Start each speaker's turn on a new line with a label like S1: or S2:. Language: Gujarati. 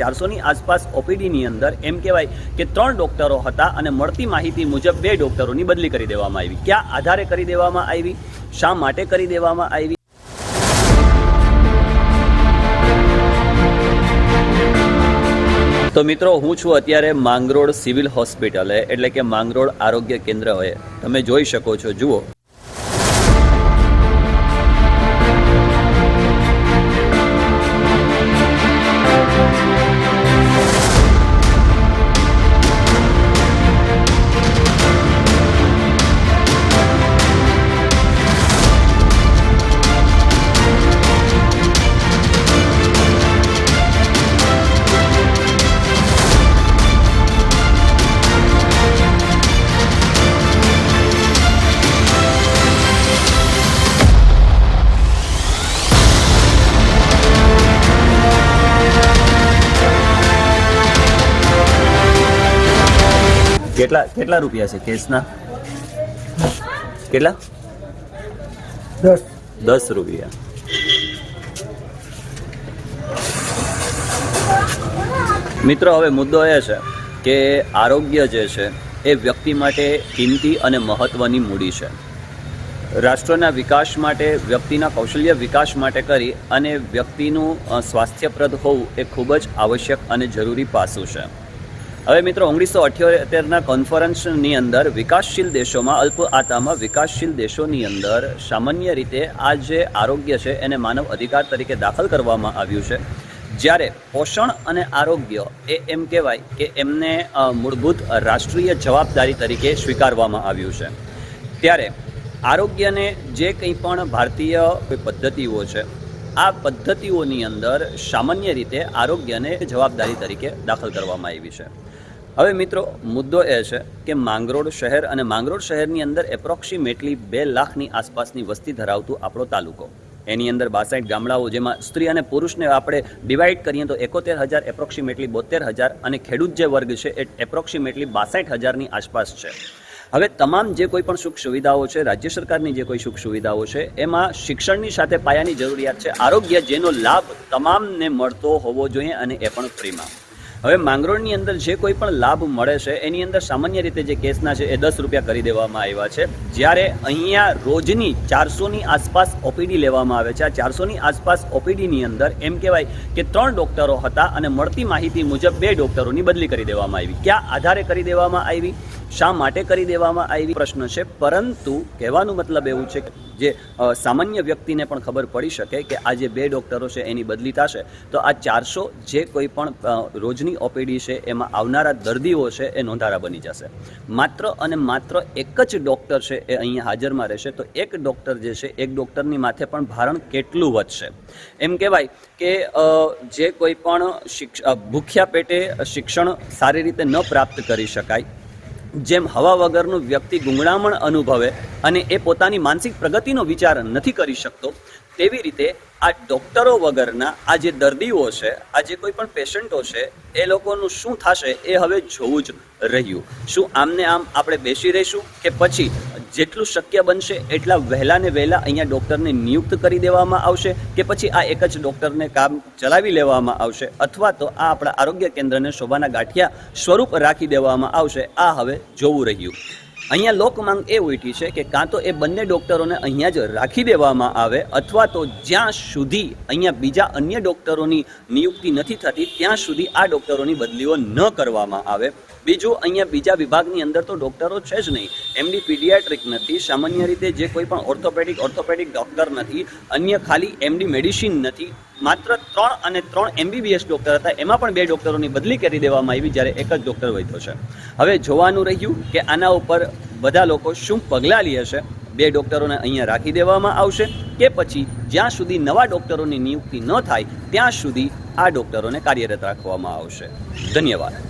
S1: ચારસોની આસપાસ ઓપીડીની અંદર એમ કહેવાય કે ત્રણ ડોક્ટરો હતા અને મળતી માહિતી મુજબ બે ડોક્ટરોની બદલી કરી દેવામાં આવી. કયા આધારે કરી દેવામાં આવી? શા માટે કરી દેવામાં આવી? તો મિત્રો, હું છું અત્યારે માંગરોળ સિવિલ હોસ્પિટલે, એટલે કે માંગરોળ આરોગ્ય કેન્દ્ર હોય તમે જોઈ શકો છો, જુઓ. કેટલા કેટલા રૂપિયા છે કેસના? કેટલા?
S2: દસ.
S1: દસ રૂપિયા. મિત્રો હવે મુદ્દો એ છે કે આરોગ્ય જે છે એ વ્યક્તિ માટે કિંમતી અને મહત્ત્વની મૂડી છે. રાષ્ટ્રના વિકાસ માટે વ્યક્તિના કૌશલ્ય વિકાસ માટે કરી અને વ્યક્તિનું સ્વાસ્થ્યપ્રદ હોવું એ ખૂબ જ આવશ્યક અને જરૂરી પાસું છે. હવે મિત્રો, ઓગણીસો અઠ્યોતેરના કોન્ફરન્સની અંદર વિકાસશીલ દેશોમાં, અલ્પ આતામાં વિકાસશીલ દેશોની અંદર સામાન્ય રીતે આ જે આરોગ્ય છે, એને માનવ અધિકાર તરીકે દાખલ કરવામાં આવ્યું છે. જ્યારે પોષણ અને આરોગ્ય એ એમ કહેવાય કે એમને મૂળભૂત રાષ્ટ્રીય જવાબદારી તરીકે સ્વીકારવામાં આવ્યું છે. ત્યારે આરોગ્યને જે કંઈ પણ ભારતીય પદ્ધતિઓ છે આ પદ્ધતિઓની અંદર સામાન્ય રીતે આરોગ્યને જવાબદારી તરીકે દાખલ કરવામાં આવી છે. હવે મિત્રો, મુદ્દો એ છે કે માંગરોળ શહેર અને માંગરોળ શહેરની અંદર એપ્રોક્સિમેટલી બે લાખની આસપાસની વસ્તી ધરાવતું આપણો તાલુકો. એની અંદર બાસઠ ગામડાઓ જેમાં સ્ત્રી અને પુરુષને આપણે ડિવાઈડ કરીએ તો એકોતેર હજાર એપ્રોક્સિમેટલી બોતેર હજાર અને ખેડૂત જે વર્ગ છે, એ એપ્રોક્સિમેટલી બાસઠ હજારની આસપાસ છે. હવે તમામ જે કોઈ પણ સુખ સુવિધાઓ છે, રાજ્ય સરકારની જે કોઈ સુખ સુવિધાઓ છે, એમાં શિક્ષણની સાથે પાયાની જરૂરિયાત છે, આરોગ્ય જેનો લાભ તમામને મળતો હોવો જોઈએ અને એ પણ ફ્રીમાં. હવે માંગરોળની અંદર જે કોઈ પણ લાભ મળે છે, એની અંદર સામાન્ય રીતે જે કેસના છે, એ દસ રૂપિયા કરી દેવામાં આવ્યા છે. જ્યારે અહીંયા રોજની ચારસોની આસપાસ ઓપીડી લેવામાં આવે છે. આ ચારસોની આસપાસ ઓપીડીની અંદર એમ કહેવાય કે ત્રણ ડોક્ટરો હતા અને મળતી માહિતી મુજબ બે ડોક્ટરોની બદલી કરી દેવામાં આવી. ક્યાં આધારે કરી દેવામાં આવી? શા માટે કરી દેવામાં આવી પ્રશ્ન છે? પરંતુ કહેવાનું મતલબ એવું છે કે જે સામાન્ય વ્યક્તિને પણ ખબર પડી શકે કે આ જે બે ડૉક્ટરો છે એની બદલી થશે, તો આ ચારસો જે કોઈ પણ રોજની ઓપીડી છે એમાં આવનારા દર્દીઓ છે એ નોંધારા બની જશે. માત્ર અને માત્ર એક જ ડૉક્ટર છે એ અહીંયા હાજરમાં રહેશે, તો એક ડૉક્ટર જે છે, એક ડૉક્ટરની માથે પણ ભારણ કેટલું વધશે? એમ કહેવાય કે જે કોઈ પણ શિક્ષ, ભૂખ્યા પેટે શિક્ષણ સારી રીતે ન પ્રાપ્ત કરી શકાય જેમ હવા વગરનું વ્યક્તિ ગુંગળામણ અનુભવે અને એ પોતાની માનસિક પ્રગતિનો વિચાર નથી કરી શકતો તેવી રીતે આ ડૉક્ટરો વગરના આ જે દર્દીઓ છે, આ જે કોઈ પણ પેશન્ટો છે, એ લોકોનું શું થશે એ હવે જોવું જ રહ્યું. શું આમને આમ આપણે બેસી રહીશું કે પછી જેટલું શક્ય બનશે એટલા વહેલા ને વહેલા અહીંયા ડૉક્ટરને નિયુક્ત કરી દેવામાં આવશે કે પછી આ એક જ ડૉક્ટરને કામ ચલાવી લેવામાં આવશે અથવા તો આ આપણા આરોગ્ય કેન્દ્રને શોભાના ગાંઠિયા સ્વરૂપ રાખી દેવામાં આવશે, આ હવે જોવું રહ્યું. અહીંયા લોકમાંગ એ ઉઠી છે કે કાં તો એ બંને ડૉક્ટરોને અહીંયા જ રાખી દેવામાં આવે અથવા તો જ્યાં સુધી અહીંયા બીજા અન્ય ડૉક્ટરોની નિયુક્તિ નથી થતી, ત્યાં સુધી આ ડૉક્ટરોની બદલીઓ ન કરવામાં આવે. બીજું, અહીંયા બીજા વિભાગની અંદર તો ડૉક્ટરો છે જ નહીં. એમડી પીડિયાટ્રિક નથી, સામાન્ય રીતે જે કોઈ પણ ઓર્થોપેડિક ઓર્થોપેડિક ડૉક્ટર નથી, અન્ય ખાલી એમડી મેડિસિન નથી. માત્ર ત્રણ અને ત્રણ એમબીબીએસ ડૉક્ટર હતા. એમાં પણ બે ડૉક્ટરોની બદલી કરી દેવામાં આવી જ્યારે એક જ ડૉક્ટર વધ્યો છે. હવે જોવાનું રહ્યું કે આના ઉપર બધા લોકો શું પગલાં લે છે. બે ડૉક્ટરોને અહીંયા રાખી દેવામાં આવશે કે પછી જ્યાં સુધી નવા ડૉક્ટરોની નિયુક્તિ ન થાય, ત્યાં સુધી આ ડૉક્ટરોને કાર્યરત રાખવામાં આવશે. ધન્યવાદ.